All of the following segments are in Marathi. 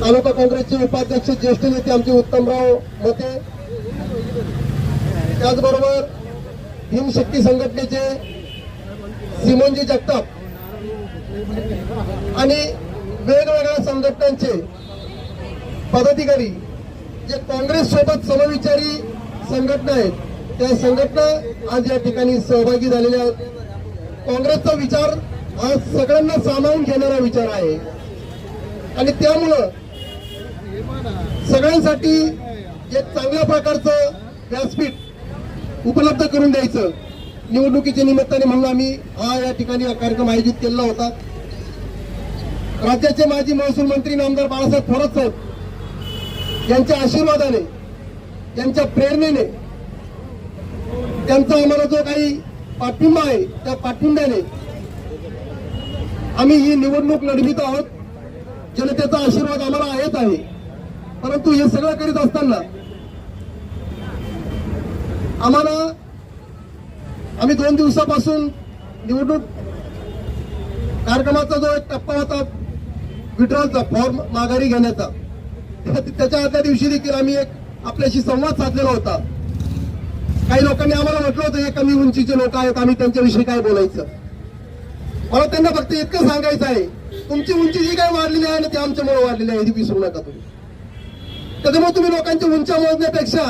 तालुका काँग्रेसचे उपाध्यक्ष ज्येष्ठ नेते आमचे उत्तमराव मते. त्याचबरोबर हिमशक्ती संघटनेचे सिमोनजी जगताप आणि वेगवेगळ्या संघटनांचे पदाधिकारी जे काँग्रेस सोबत समविचारी संघटना आहेत त्या संघटना आज या ठिकाणी सहभागी झालेल्या आहेत. काँग्रेसचा विचार हा सगळ्यांना सामावून घेणारा विचार आहे. आणि त्यामुळं सगळ्यांसाठी एक चांगल्या प्रकारचं व्यासपीठ उपलब्ध करून द्यायचं. निवडणुकीच्या निमित्ताने म्हणून आम्ही हा या ठिकाणी हा कार्यक्रम आयोजित केलेला होता. राज्याचे माजी महसूल मंत्री नामदार बाळासाहेब थोरात साहेब यांच्या आशीर्वादाने त्यांच्या प्रेरणेने त्यांचा आम्हाला जो काही पाठिंबा आहे त्या पाठिंब्याने आम्ही ही निवडणूक लढवित आहोत. जनतेचा आशीर्वाद आम्हाला येत आहे. परंतु हे सगळं करीत असताना आम्हाला आम्ही दोन दिवसापासून निवडणूक कार्यक्रमाचा जो एक टप्पा होता विड्रॉलचा फॉर्म माघारी घेण्याचा त्याच्या आदल्या दिवशी देखील आम्ही एक आपल्याशी संवाद साधलेला होता. काही लोकांनी आम्हाला म्हटलं होतं हे कमी उंचीचे लोक आहेत आम्ही त्यांच्याविषयी काय बोलायचं? मला त्यांना फक्त इतकं सांगायचं आहे तुमची उंची जी काय वाढलेली आहे ना ती आमच्यामुळे वाढलेली आहे ती विसरू नका तुम्ही. त्याच्यामुळे तुम्ही लोकांच्या उंच्या मोजण्यापेक्षा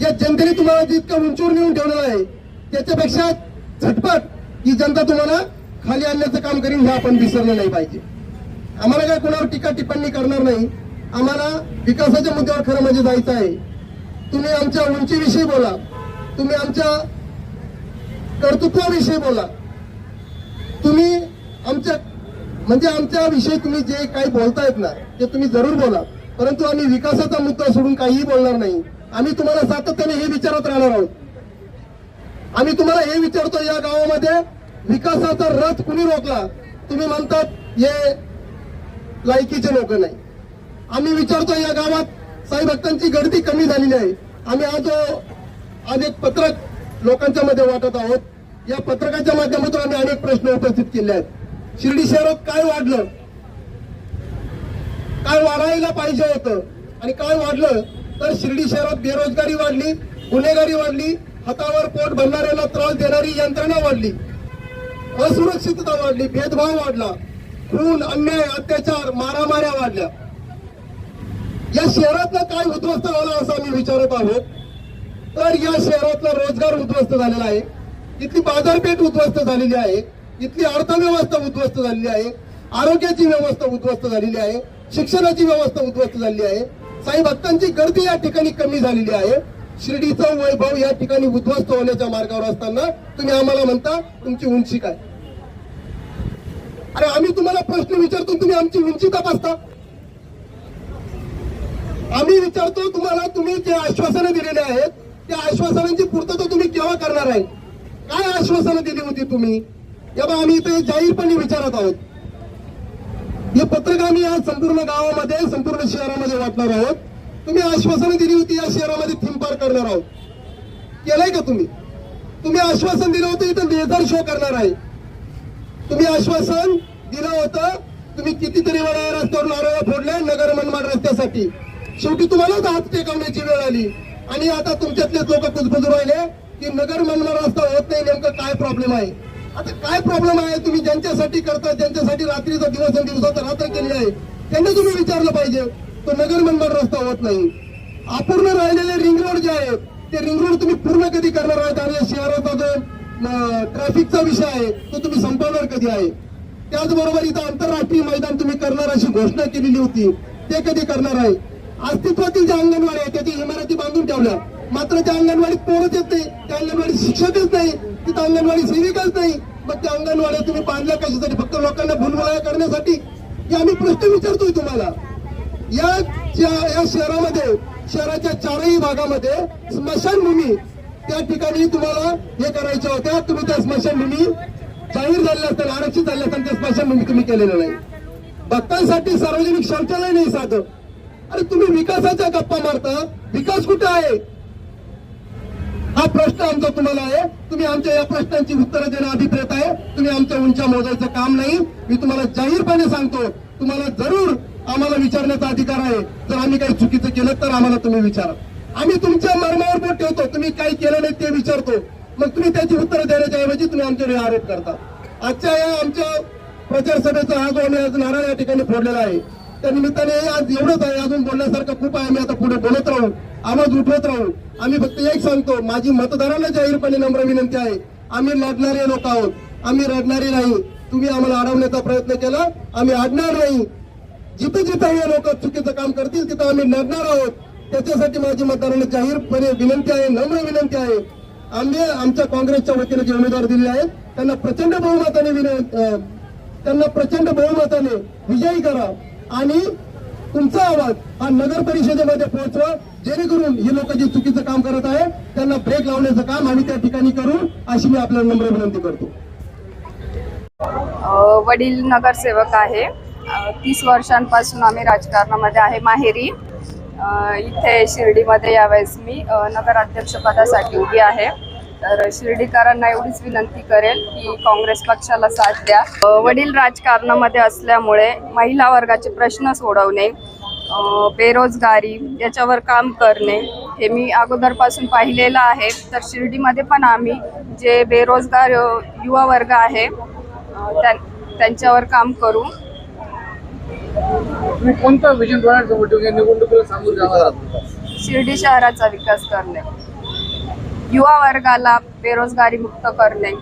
या जनतेने तुम्हाला जितकं उंचीवर नेऊन ठेवलेलं आहे त्याच्यापेक्षा झटपट ही जनता तुम्हाला खाली आणण्याचं काम करीन हे आपण विसरलं नाही पाहिजे. आम्हाला काय कोणावर टीका टिप्पणी करणार नाही. आम्हाला विकासाच्या मुद्द्यावर खरं म्हणजे जायचं आहे. तुम्ही आमच्या उंचीविषयी बोला. तुम्ही आमच्या कर्तृत्वाविषयी बोला. तुम्ही आमच्या म्हणजे आमच्या विषयी तुम्ही जे काही बोलतायत ना ते तुम्ही जरूर बोला. परंतु आम्ही विकासाचा मुद्दा सोडून काहीही बोलणार नाही. आम्ही तुम्हाला सातत्याने हे विचारत राहणार आहोत. आम्ही तुम्हाला हे विचारतो या गावामध्ये विकासाचा रथ कुणी रोखला? तुम्ही म्हणतात हे लायकीचे लोक नाही. आम्ही विचारतो या गावात साई भक्तांची गर्दी कमी झालेली आहे. आम्ही आज आज एक पत्रक लोकांच्या मध्ये वाटत आहोत. या पत्रकाच्या माध्यमातून आम्ही अनेक प्रश्न उपस्थित केले आहेत. शिर्डी शहरात काय वाढलं? काय वाढायला पाहिजे होतं? आणि काय वाढलं? तर शिर्डी शहरात बेरोजगारी वाढली गुन्हेगारी वाढली हातावर पोट भरणाऱ्याला त्रास देणारी यंत्रणा वाढली असुरक्षितता वाढली भेदभाव वाढला खून अन्याय अत्याचार मारामाऱ्या वाढल्या. या शहरातलं काय उद्ध्वस्त झाला असं आम्ही विचारत आहोत? तर या शहरातला रोजगार उद्ध्वस्त झालेला आहे. इथली बाजारपेठ उद्ध्वस्त झालेली आहे. इथली अर्थव्यवस्था उद्ध्वस्त झालेली आहे. आरोग्याची व्यवस्था उद्ध्वस्त झालेली आहे. शिक्षणाची व्यवस्था उद्ध्वस्त झालेली आहे. साई भक्तांची गर्दी या ठिकाणी कमी झालेली आहे. शिर्डीचा वैभव या ठिकाणी उद्ध्वस्त होण्याच्या मार्गावर असताना तुम्ही आम्हाला म्हणता तुमची उंची काय? अरे आम्ही तुम्हाला प्रश्न विचारतो तुम्ही आमची उंची तपासता. आम्ही विचारतो तुम्हाला तुम्ही जे आश्वासनं दिलेले आहेत त्या आश्वासनांची पूर्तता तुम्ही केव्हा करणार आहे? काय आश्वासनं दिली होती तुम्ही? तेव्हा आम्ही इथे जाहीरपणे विचारत आहोत. हे पत्रक आम्ही आज संपूर्ण गावामध्ये संपूर्ण शहरामध्ये वाटणार आहोत. तुम्ही आश्वासनं दिली होती या शहरामध्ये थीम पार्क करणार आहोत. केलंय का तुम्ही? तुम्ही आश्वासन दिलं होतं इथं लेझर शो करणार आहे. तुम्ही आश्वासन दिलं होतं तुम्ही कितीतरी वेळा या रस्त्यावर नारळ फोडले नगर मनमाड रस्त्यासाठी. शेवटी तुम्हालाच हात टेकवण्याची वेळ आली. आणि आता तुमच्यातलेच लोक कुजबुजू राहिले की नगर मनमाड रस्ता होत नाही नेमकं काय प्रॉब्लेम आहे? आता काय प्रॉब्लेम आहे? तुम्ही ज्यांच्यासाठी करता ज्यांच्यासाठी रात्रीचा दिवस आणि दिवसाचा रात्र केली आहे त्यांना तुम्ही विचारलं पाहिजे. तो नगर मनमाड रस्ता होत नाही. अपूर्ण राहिलेले रिंग रोड जे आहेत ते रिंग रोड तुम्ही पूर्ण कधी करणार आहात? आणि शहराचा जो ट्रॅफिकचा विषय आहे तो तुम्ही संपवणार कधी आहे? त्याचबरोबर इथं आंतरराष्ट्रीय मैदान तुम्ही करणार अशी घोषणा केलेली होती. ते कधी करणार आहे? अस्तित्वातील ज्या अंगणवाडी आहे त्याची इमारती बांधून ठेवल्या. मात्र त्या अंगणवाडीत पोरच येत नाही. त्या अंगणवाडीत शिक्षकच नाही. तिथं अंगणवाडी सेविकाच नाही. मग त्या अंगणवाड्या तुम्ही बांधल्या कशासाठी फक्त लोकांना भुलभुलाया करण्यासाठी? की आम्ही प्रश्न विचारतोय तुम्हाला. या या शहरामध्ये शहराच्या चारही भागामध्ये स्मशानभूमी त्या ठिकाणी तुम्हाला हे करायच्या होत्या. तुम्ही त्या स्मशानभूमी जाहीर झालेल्या असताना आरक्षित झाल्या असताना त्या स्मशानभूमी तुम्ही केलेलं नाही. भक्तांसाठी सार्वजनिक शौचालय नाही साधं. अरे तुम्ही विकासाच्या गप्पा मारता. विकास कुठे आहे? हा प्रश्न आमचा तुम्हाला आहे. तुम्ही आमच्या या प्रश्नांची उत्तरं देणं अभिप्रेत आहे. तुम्ही आमच्या उंच्या मोजायचं काम नाही. मी तुम्हाला जाहीरपणे सांगतो तुम्हाला जरूर आम्हाला विचारण्याचा अधिकार आहे. जर आम्ही काही चुकीचं केलं तर आम्हाला तुम्ही विचारा. आम्ही तुमच्या मर्मावर बोट ठेवतो. तुम्ही काही केलं नाही ते विचारतो. मग तुम्ही त्याची उत्तरं देण्याच्या ऐवजी तुम्ही आमच्यावर आरोप करता. आजच्या या आमच्या प्रचार सभेचा हा जो आम्ही आज नारा या ठिकाणी फोडलेला आहे. त्या निमित्ताने आज एवढंच आहे अजून बोलण्यासारखं खूप आहे आम्ही आता पुढे बोलत राहू आवाज उठवत राहू. आम्ही फक्त एक सांगतो माझी मतदारांना जाहीरपणे नम्र विनंती आहे आम्ही लढणारे लोक आहोत आम्ही रडणारे नाही. तुम्ही आम्हाला अडवण्याचा प्रयत्न केला आम्ही अडणार नाही. जिथे जिथे हे लोक चुकीचं काम करतील तिथं आम्ही लढणार आहोत. त्याच्यासाठी माझी मतदारांना जाहीरपणे विनंती आहे नम्र विनंती आहे. आम्ही आमच्या काँग्रेसच्या वतीने जे उमेदवार दिले आहेत त्यांना प्रचंड बहुमताने विनंती त्यांना प्रचंड बहुमताने विजयी करा. आणि तुमचा आवाज हा नगर परिषदेमध्ये पोहोचवा जेणेकरून हे लोक जे चुकीचं काम करत आहे त्यांना ब्रेक लावण्याचं काम आम्ही त्या ठिकाणी करू अशी मी आपल्याला नम्र विनंती करतो. वडील नगरसेवक आहे. तीस वर्षांपासून आम्ही राजकारणामध्ये आहे माहेरी. इथे शिर्डीमध्ये यावेळेस मी अ, नगराध्यक्षपदासाठी उभी आहे. तर शिर्डीकरांना एवढीच विनंती करेल की काँग्रेस पक्षाला साथ द्या. वडील राजकारणामध्ये असल्यामुळे महिला वर्गाचे प्रश्न सोडवणे बेरोजगारी याच्यावर काम करणे हे मी अगोदरपासून पाहिलेलं आहे. तर शिर्डीमध्ये पण आम्ही जे बेरोजगार युवा वर्ग आहे त्यां- त्यांच्यावर काम करू. कोणता विजन निवडणुकीला? शिर्डी शहराचा विकास करणे. युवा वर्गाला बेरोजगारी मुक्त करणे.